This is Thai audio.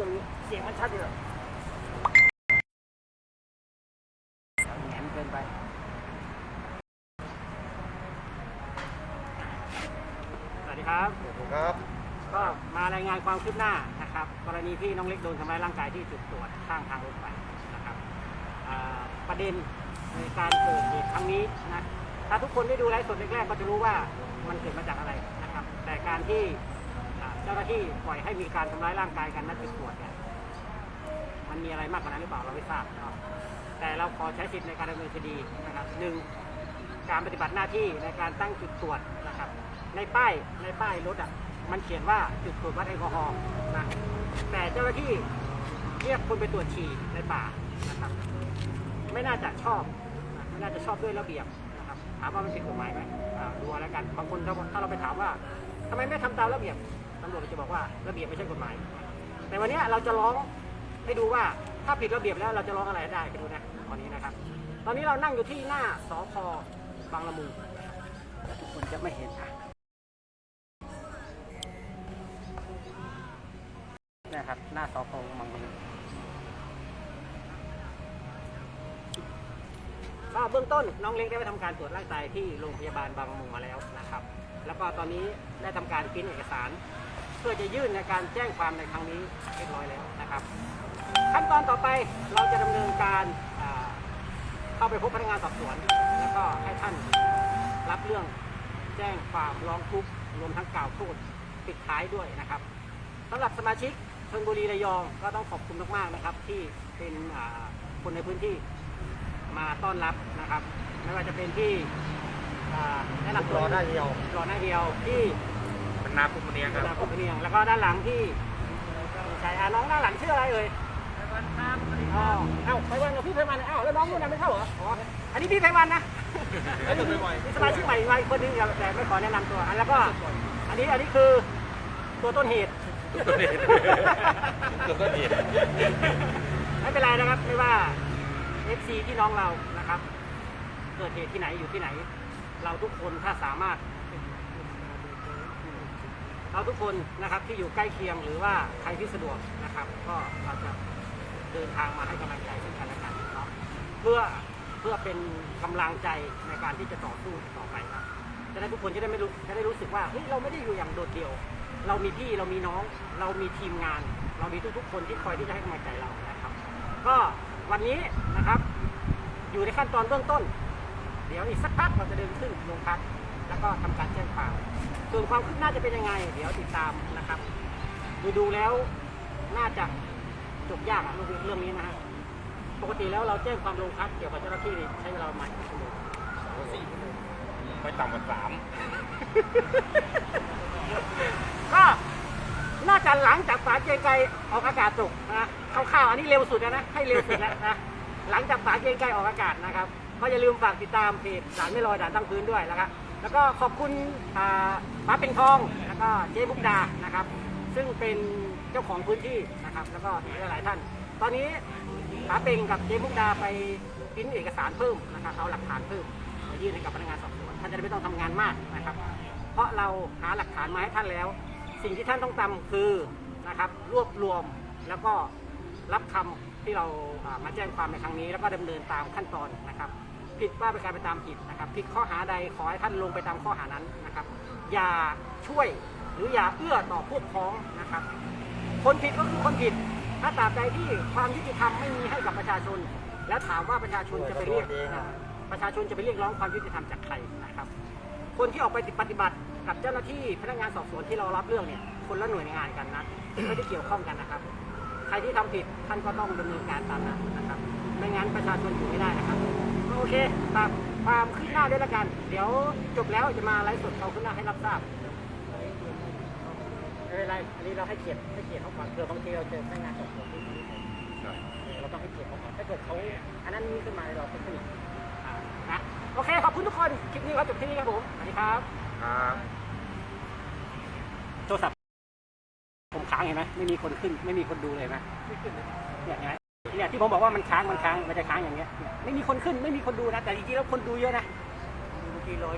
ตรงนี้เสียงมันชัดอยู่เลยแหนเกินไปสวัสดีครับ ครับ ก็มารายงานความคืบหน้านะครับ กรณีที่น้องเล็กโดนทำร้ายร่างกายที่จุดตรวจข้างทางรถไฟนะครับอ่าประเด็นในการเกิดเหตุครั้งนี้นะถ้าทุกคนได้ดูไลฟ์สดแรกๆก็จะรู้ว่ามันเกิดมาจากอะไรนะครับ แต่การที่อ่าเจ้าหน้า ที่ปล่อยให้มีการทำร้ายร่างกายกันณจุดตรวจเนี่ยมันมีอะไรมากกว่านั้นหรือเปล่าเราไม่ทราบแต่เราขอใช้สิทธิ์ในการดำเนินคดีนะครับหนึ่งการปฏิบัติหน้าที่ในการตั้งจุดตรวจนะครับ ในป้ายในป้ายรถอะมันเขียนว่าจุดตรวจวัดแอลกอฮอล์นะแต่เจ้าหน้าที่เรียกคนไปตรวจฉี่ในป่านะครับไม่น่าจะชอบไม่น่าจะชอบด้วยระเบียบนะครับถามว่ามันผิดกฎหมายไหมดูแล้วกันบางคนถ้าถ้าเราไปถามว่าทำไมไม่ทำตามระเบียบ ตำรวจก็จะบอกว่าระเบียบไม่ใช่กฎหมาย แต่วันเนี้ยเราจะร้องให้ดูว่าถ้าผิดระเบียบแล้วเราจะร้องอะไรได้ไปดูนะตอนนี้นะครับ ตอนนี้เรานั่งอยู่ที่หน้าสพบางละมุงทุกคนจะไม่เห็นอะนะครับ หน้าสพบางละมุงก็เบื้องต้นน้องเล็กได้ไปทำการตรวจร่างกายที่โรงพยาบาลบางละมุงมาแล้วนะครับ แล้วก็ตอนนี้ได้ทำการพิมพ์เอกสาร เพื่อจะยื่นในการแจ้งความในครั้งนี้เรียบร้อยแล้วนะครับ ขั้นตอนต่อไปเราจะดำเนินการอ่าเข้าไปพบพนักงานสอบสวน แล้วก็ให้ท่านรับเรื่องแจ้งความร้องทุกข์รวมทั้งกล่าวโทษปิดท้ายด้วยนะครับสำหรับสมาชิกชลบุรีระยองก็ต้องขอบคุณมากๆนะครับ ที่เป็นอ่าคนในพื้นที่มาต้อนรับนะครับ ไม่ว่าจะเป็นที่อ่าแนะนำตัวรอได้เดียวรอหน้าเดียวที่ เป็นนาคุณมเนียงครับดาคุณเนียงแล้วก็ด้านหลังที่ชายอาน้องด้านหลังชื่ออะไรเอ่ยอ๋อเอ้าไพวันกับพี่ไพวันเอ้าแล้วน้องนู่นน่ะไม่เข้าเหรออ๋ออันนี้พี่ไพวันนะแล้วจะไปไหวมีสมาชิกใหม่มาอีกคนนึงแต่ไม่ขอแนะนำตัวอันแล้วก็ อันนี้อันนี้คือตัวต้นเหตุ ตัวต้นเหตุตัวต้นเหตุไม่เป็นไรนะครับไม่ว่า FC ที่น้องเรานะครับ เกิดเหตุที่ไหนอยู่ที่ไหน เราทุกคนถ้าสามารถ เราทุกคนนะครับที่อยู่ใกล้เคียงหรือว่าใครที่สะดวกนะครับ ก็เราจะเดินทางมาให้กำลังใจซึ่งกันและกันเนาะเพื่อเพื่อเป็นกำลังใจในการที่จะต่อสู้ต่อไปครับจะได้ทุกคนจะได้ไม่รู้จะได้รู้สึกว่าเฮ้ยเราไม่ได้อยู่อย่างโดดเดี่ยว เรามีพี่เรามีน้อง เรามีทีมงาน เรามีทุกๆ คนที่คอยที่จะให้กำลังใจเรานะครับ ก็วันนี้นะครับ อยู่ในขั้นตอนเบื้องต้น เดี๋ยวอีกสักพักเราจะเดินขึ้นโรงพัก แล้วก็ทำการแจ้งความส่วนความคืบหน้าจะเป็นยังไง เดี๋ยวติดตามนะครับ ดูดูๆแล้วน่าจะจบยากอะเรื่องเรื่องนี้นะฮะปกติแล้วเราแจ้งความโรงพักเกี่ยวกับเจ้าหน้าที่นี่ใช้เวลาประมาณกี่ชั่วโมงสี่ไม่ต่ำกว่าสามก็น่าจะหลังจากฝาเจไกออกอากาศตกนะคร่าวๆอันนี้เร็วสุดแล้วนะให้เร็วสุดแล้วนะหลังจากฝาเจไกออกอากาศนะครับก็อย่าลืมฝากติดตามเพจสารไม่ลอยด่านตั้งพื้นด้วยนะครับ แล้วก็ขอบคุณป้าเป็นทองแล้วก็เจ๊บุกดานะครับ ซึ่งเป็นเจ้าของพื้นที่นะครับ แล้วก็อีกหลายท่าน ตอนนี้ป้าเป็งกับเจ๊มุกดาไปพิมพ์เอกสารเพิ่มนะครับเอาหลักฐานเพิ่มมายื่นให้กับพนักงานสอบสวนท่านจะได้ไม่ต้องทำงานมากนะครับ เพราะเราหาหลักฐานมาให้ท่านแล้ว สิ่งที่ท่านต้องทำคือนะครับรวบรวมแล้วก็รับคำที่เราอ่ามาแจ้งความในครั้งนี้ แล้วก็ดำเนินตามขั้นตอนนะครับ ผิดว่าเป็นการไปตามผิดนะครับ ผิดข้อหาใดขอให้ท่านลงไปตามข้อหานั้นนะครับ อย่าช่วยหรืออย่าเอื้อต่อพวกพ้องนะครับ คนผิดก็คือคนผิด ถ้าตราบใดที่ความยุติธรรมไม่มีให้กับประชาชน แล้วถามว่าประชาชนจะไปเรียกประชาชนจะไปเรียกร้องความยุติธรรมจากใครนะครับ คนที่ออกไปปฏิบัติกับเจ้าหน้าที่พนักงานสอบสวนที่เรารับเรื่องเนี่ยคนละหน่วยงานกันนะไม่ได้เกี่ยวข้องกันนะครับ ใครที่ทำผิดท่านก็ต้องดำเนินการตามนั้นนะครับไม่งั้นประชาชนอยู่ไม่ได้นะครับ เคตามความขึ้นหน้าด้วยละกัน เดี๋ยวจบแล้วจะมาไลฟ์สดเขาขึ้นหน้าให้รับทราบไม่เป็นไรอันนี้เราให้เกียรติให้เกียรติเขาก่อนเผื่อบางทีเราเจอพนักงานสอบสวนที่ไม่ใช่เราต้องให้เกียรติเขาก่อนถ้าเกิดเขาอันนั้นมีขึ้นมาเราก็ขึ้นอ่านะโอเคขอบคุณทุกคนคลิปนี้ก็จบที่นี่ครับผมสวัสดีครับครับโทรศัพท์ผมค้างเห็นไหมไม่มีคนขึ้น ไม่มีคนดูเลยเห็นไหมเนี่ยเห็นไหม เนี่ยที่ผมบอกว่ามันค้างมันค้างมันจะค้างอย่างเงี้ยไม่มีคนขึ้นไม่มีคนดูนะแต่จริงๆแล้วคนดูเยอะนะดูกี่ร้อย